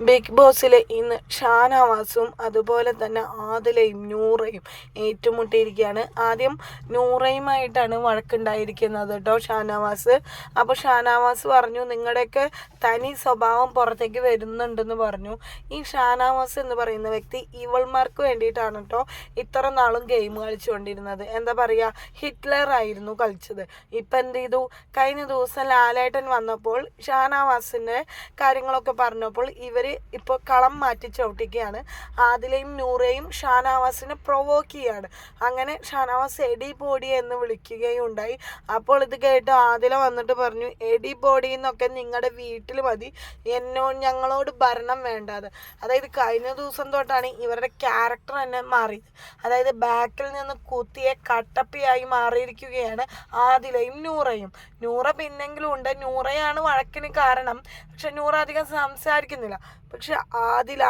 Big ബോസിൽ ഇന്ന് ഷാനവാസും അതുപോലെ തന്നെ ആദിലയും നൂറയും ഏറ്റുമുട്ടിയിരിക്കുകയാണ്. ആദ്യം നൂറയുമായിട്ടാണ് വഴക്കുണ്ടായിരിക്കുന്നത് കേട്ടോ ഷാനവാസ്. അപ്പോൾ ഷാനവാസ് പറഞ്ഞു നിങ്ങളുടെയൊക്കെ തനി സ്വഭാവം പുറത്തേക്ക് വരുന്നുണ്ടെന്ന് പറഞ്ഞു. ഈ ഷാനവാസ് എന്ന് പറയുന്ന വ്യക്തി ഇവൾമാർക്ക് വേണ്ടിയിട്ടാണ് കേട്ടോ ഇത്ര നാളും ഗെയിം കളിച്ചുകൊണ്ടിരുന്നത്. എന്താ പറയുക ഹിറ്റ്ലർ ആയിരുന്നു കളിച്ചത്. ഇപ്പം എന്ത് ചെയ്തു? കഴിഞ്ഞ ദിവസം ലാലേട്ടൻ വന്നപ്പോൾ ഷാനവാസിന്റെ കാര്യങ്ങളൊക്കെ പറഞ്ഞപ്പോൾ ഇവർ ഇപ്പോൾ കളം മാറ്റി ചവിട്ടിക്കുകയാണ്. ആദിലയും നൂറയും ഷാനവാസിനെ പ്രൊവോക്ക് ചെയ്യാണ്. അങ്ങനെ ഷാനവാസ് എഡി ബോഡി എന്ന് വിളിക്കുകയും ഉണ്ടായി അപ്പോൾ ഇത് കേട്ട് ആദില വന്നിട്ട് പറഞ്ഞു എഡി ബോഡി എന്നൊക്കെ നിങ്ങളുടെ വീട്ടിൽ മതി. എന്നോ ഞങ്ങളോട് ഭരണം വേണ്ടാതെ അതായത് കഴിഞ്ഞ ദിവസം തൊട്ടാണ് ഇവരുടെ ക്യാരക്ടർ തന്നെ മാറിയത്. അതായത് ബാക്കിൽ നിന്ന് കുത്തിയെ കട്ടപ്പിയായി മാറിയിരിക്കുകയാണ് ആദിലയും നൂറയും. നൂറ പിന്നെങ്കിലും ഉണ്ട്. നൂറയാണ് വഴക്കിന് കാരണം. പക്ഷെ നൂറ അധികം സംസാരിക്കുന്നില്ല. പക്ഷെ ആദില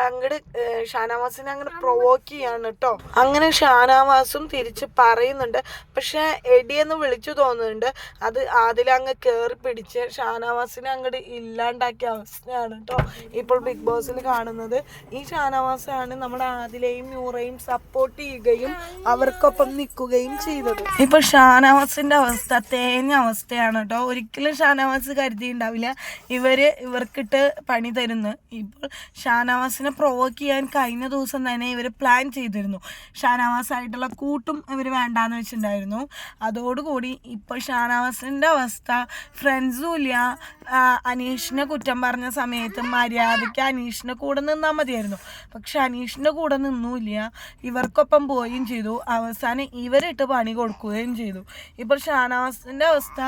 അങ്ങട് ഷാനവാസിനെ അങ്ങനെ പ്രൊവോക്ക് ചെയ്യാണ് കേട്ടോ അങ്ങനെ ഷാനവാസും തിരിച്ച് പറയുന്നുണ്ട്. പക്ഷെ എടിയെന്ന് വിളിച്ചു തോന്നുന്നുണ്ട്. അത് ആദില അങ്ങ് കയറി പിടിച്ച് ഷാനവാസിനെ അങ്ങോട്ട് ഇല്ലാണ്ടാക്കിയ അവസ്ഥയാണ് കേട്ടോ ഇപ്പോൾ ബിഗ് ബോസിൽ കാണുന്നത്. ഈ ഷാനവാസാണ് നമ്മുടെ ആദിലയും നൂറയും സപ്പോർട്ട് ചെയ്യുകയും അവർക്കൊപ്പം നിൽക്കുകയും ചെയ്തത്. ഇപ്പൊ ഷാനവാസിന്റെ അവസ്ഥ തേഞ്ഞ അവസ്ഥയാണ് കേട്ടോ. ഒരിക്കലും ഷാനവാസ് കരുതിയിട്ടുണ്ടാവില്ല ഇവർ ഇവർക്കിട്ട് പണി തരുന്നു. ഇപ്പോൾ ഷാനവാസിനെ പ്രൊവോക്ക് ചെയ്യാൻ കഴിഞ്ഞ ദിവസം തന്നെ ഇവർ പ്ലാൻ ചെയ്തിരുന്നു. ഷാനവാസ് ആയിട്ടുള്ള കൂട്ടും ഇവർ വേണ്ടാന്ന് വെച്ചിട്ടുണ്ടായിരുന്നു അതോടുകൂടി ഇപ്പൊ ഷാനവാസിന്റെ അവസ്ഥ ഫ്രണ്ട്സും ഇല്ല. അനീഷിനെ കുറ്റം പറഞ്ഞ സമയത്ത് മര്യാദയ്ക്ക് അനീഷിന്റെ കൂടെ നിന്നാൽ മതിയായിരുന്നു. പക്ഷെ അനീഷിന്റെ കൂടെ നിന്നുമില്ല ഇവർക്കൊപ്പം പോവുകയും ചെയ്തു. അവസാനം ഇവരിട്ട് പണി കൊടുക്കുകയും ചെയ്തു. ഇപ്പോൾ ഷാനവാസിന്റെ അവസ്ഥ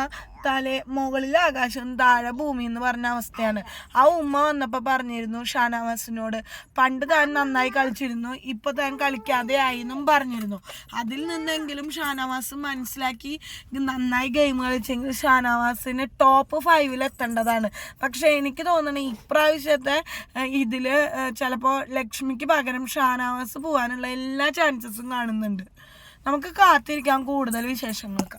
തല മുകളിൽ ആകാശം താഴെ ഭൂമി എന്ന് പറഞ്ഞ അവസ്ഥയാണ്. ആ ഉമ്മ വന്നപ്പോൾ പറഞ്ഞിരുന്നു ഷാനവാസിനോട് പണ്ട് താൻ നന്നായി കളിച്ചിരുന്നു ഇപ്പോൾ താൻ കളിക്കാതെ ആയി എന്നും പറഞ്ഞിരുന്നു. അതിൽ നിന്നെങ്കിലും ഷാനവാസ് മനസ്സിലാക്കി നന്നായി ഗെയിം കളിച്ചെങ്കിൽ ഷാനവാസിന് ടോപ്പ് ഫൈവിൽ എത്തേണ്ടതാണ്. പക്ഷേ എനിക്ക് തോന്നുന്നത് ഇപ്രാവശ്യത്തെ ഇതിൽ ചിലപ്പോൾ ലക്ഷ്മിക്ക് പകരം ഷാനവാസ് പോകാനുള്ള എല്ലാ ചാൻസസും കാണുന്നുണ്ട്. നമുക്ക് കാത്തിരിക്കാം കൂടുതൽ വിശേഷങ്ങൾക്ക്